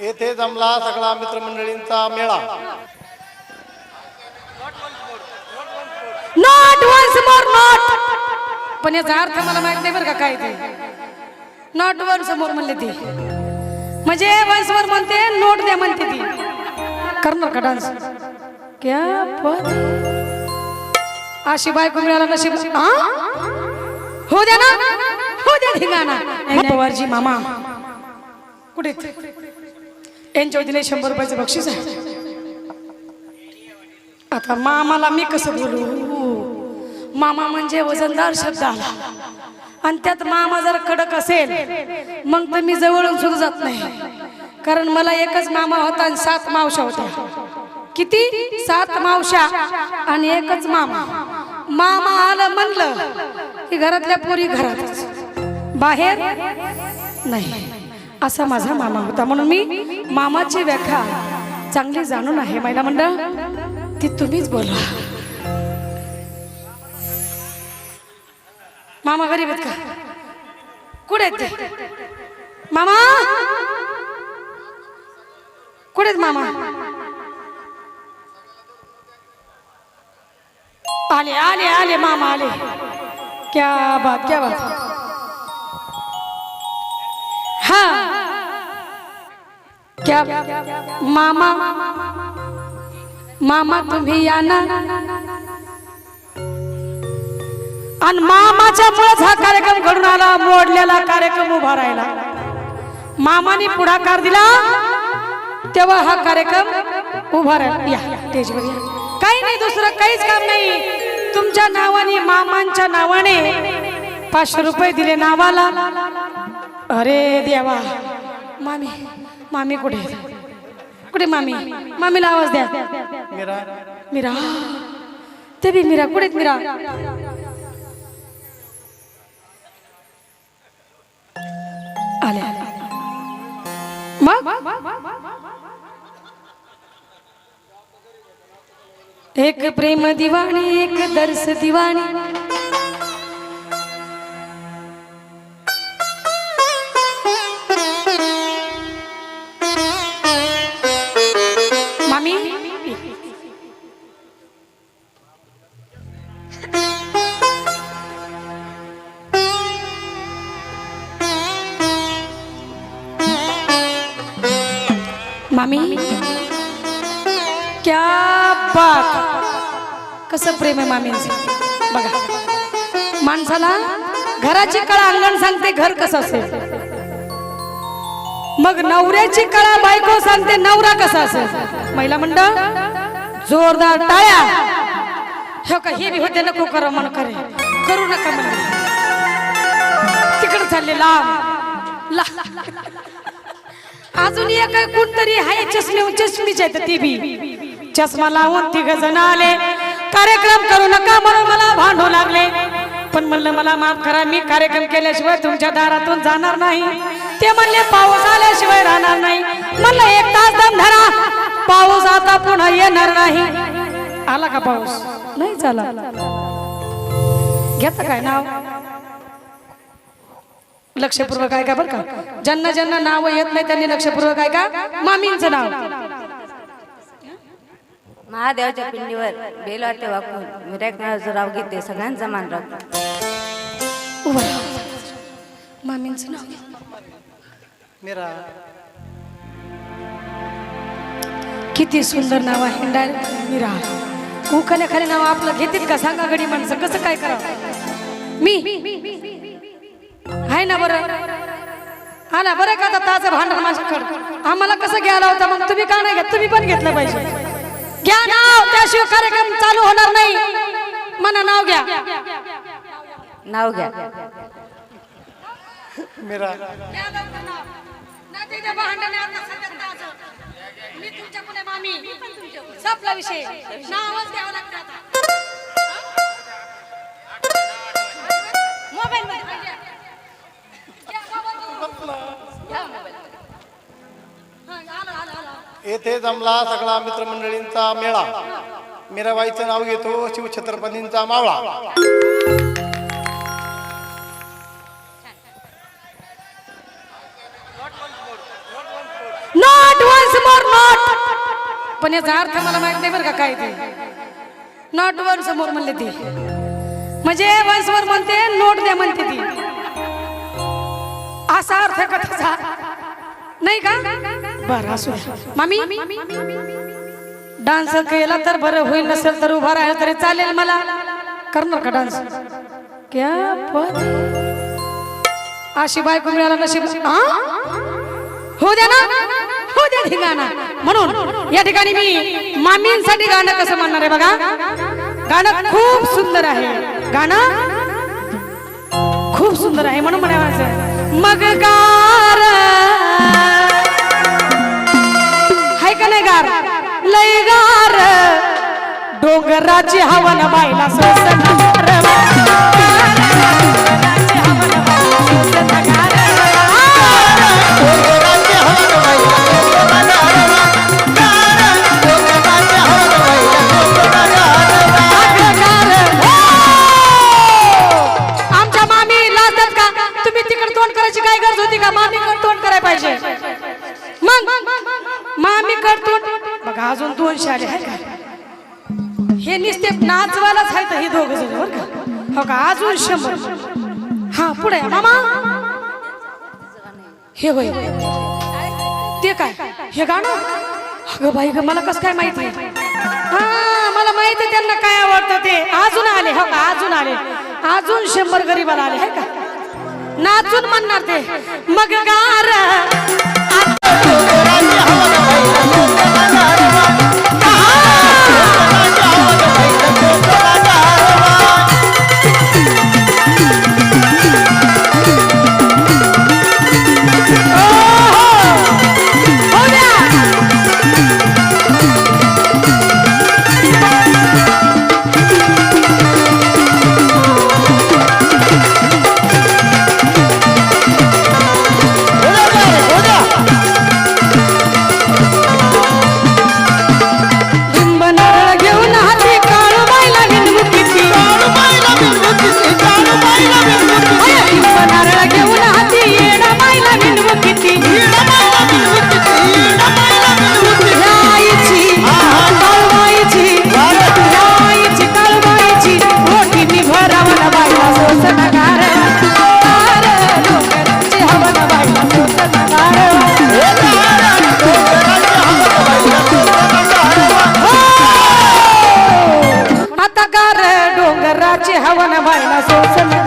येथे जमला सगळा मित्रमंडळींचा मेळा. नॉट वन्स मोर नॉट पण याचा अर्थ मला माहीत नाही बरं का काय ते. नॉट वन्स मोर म्हणले ते. म्हणजे वन्स मोर म्हणते नोट द्या म्हणते ती. करणार का डान्स क्या बात अशी बायको मिळाला नशीब. हा? हो द्या ना. हो द्या धिंगाणा. पवारजी मामा. कुठे यांच्या दिले शंभर रुपयाचं बक्षीस आहे. आता मामाला मी कसं बोलू? मामा म्हणजे वजनदार शब्द आला. आणि त्यात मामा जर कडक असेल मग तर मी जवळून सुद्धा जात नाही. कारण मला एकच मामा होता आणि सात मावशा होत्या. किती? सात मावशा आणि एकच मामा. मामा आलं म्हणलं की घरातल्या पोरी घरातच. बाहेर नाही. असा माझा मामा होता. म्हणून मी मामाची व्याख्या चांगली जाणून आहे महिला मंडळ. ती तुम्हीच बोला. मामा गरीब आहेत का? कुठे आहेत ते? मामा? कुठे आहेत मामा? आले आले आले मामा आले. क्या बात क्या बात. हा. क्या मामा मामा तुम्ही या ना. आणि मामाच्या मुळेच हा कार्यक्रम घडून आला मोडलेला कार्यक्रम उभा राहिला. मामाने पुढाकार दिला तेव्हा हा कार्यक्रम उभा राहिला. या स्टेजवर या. काही नाही दुसरं काहीच काम नाही. तुमच्या नावाने मामांच्या नावाने पाचशे रुपये दिले नावाला. अरे देवा मामी. मामी कुठे? कुठे मामी? मामीला आवाज द्या. मीरा. मीरा. ते बी मीरा. कुठे मीरा? मग? एक प्रेम दिवाणी एक दर्श दिवाणी. बाप. कसं प्रेम आहे मामींचं? बघा. माणसाला घराची कळा अंगण सांगते घर कसं असेल? मग नवऱ्याची कळा बायको सांगते नवरा कसा असेल? महिला मंडळ जोरदार टाळ्या. हो का? हे बी होते नको करा मन करे. करू नका मन तिकडे चालले लांब. ला. अजून एक कोणतरी आहे चष्मे चष्मीच्या आहेत ती बी. चष्मा लावून तिघ जण आले. कार्यक्रम करू नका म्हणून मला भांडू लागले. पण म्हणलं मला माफ करा मी कार्यक्रम केल्याशिवाय तुमच्या दारातून जाणार नाही. ते म्हणले पाऊस आल्याशिवाय राहणार नाही. म्हणलं एक तास दम धरा पाऊस आता पुन्हा येणार नाही. आला का पाऊस? नाही झाला. घेत काय नाव? लक्षपूर्वक आहे का बरं का. ज्यांना ज्यांना नाव येत नाही त्यांनी लक्षपूर्वक आहे का मामींचं नाव. महादेवाच्या पिंडीवर बेल वाटते वाकून विराट राव घेते सगळ्यांचा मान राखतो. मामींचं नाव. मीरा. किती सुंदर नाव आहे डायरेक्ट मीरा. खाली नाव आपलं घेतील का? सांगा गडी माणसं कसं काय करावं? मी? आहे ना बरं? हा ना बरं का आता ताचं भांडण माझ्याकडं? आम्हाला कसं घ्यायला होता? मग तुम्ही का नाही घेत? तुम्ही पण घेतलं पाहिजे. घ्या नाव त्याशिवाय कार्यक्रम चालू होणार नाही. म्हणा नाव घ्या. नाव घ्या. मीरा मी तुमच्यापुढे मामी. संपला विषय. नावच घ्यावं लागतं आता. मोबाईल मध्ये येथे जमला सगळा मित्रमंडळींचा मेळा. मीराबाईचं नाव घेतो शिवछत्रपतींचा मावळा. नॉट समोर नॉट पण याचा अर्थ मला माहीत नाही बरं का काय ते. नॉट वन समोर म्हणले ती. म्हणजे वंशवर म्हणते नोट द्या म्हणते ती. असा अर्थ आहे का नाही का? बरं असू. मामी? डान्स केला तर बरं होईल नसेल तर उभा राहिलं तरी चालेल मला. करणार का डान्स क्या. अशी बायको मिळाला नशीब हा? हो द्या ना. हो द्या ठिकाणा. म्हणून या ठिकाणी मी मामींसाठी गाणं कसं म्हणणार आहे बघा. गाणं खूप सुंदर आहे. गाणं खूप सुंदर आहे म्हणून म्हणायचं. मग गार का नाही गार लय गार डोंगराची हवन बायला सोसन बघा अजून दोनशे आले आहे का? हे निस्ते नाचवायलाच आहेत हे दोघ जण बरं का? हो का? अजून शंभर. हा पुढे मामा. हे होय. ते काय? हे गाणं? अगं बाई ग मला कसं काय माहिती? हा मला माहिती आहे त्यांना काय आवडतं ते. अजून आले हो का? अजून आले. अजून शंभर गरीबाला आले आहे का? नाचून म्हणणार ते. मग गार. हवन भरना सोचना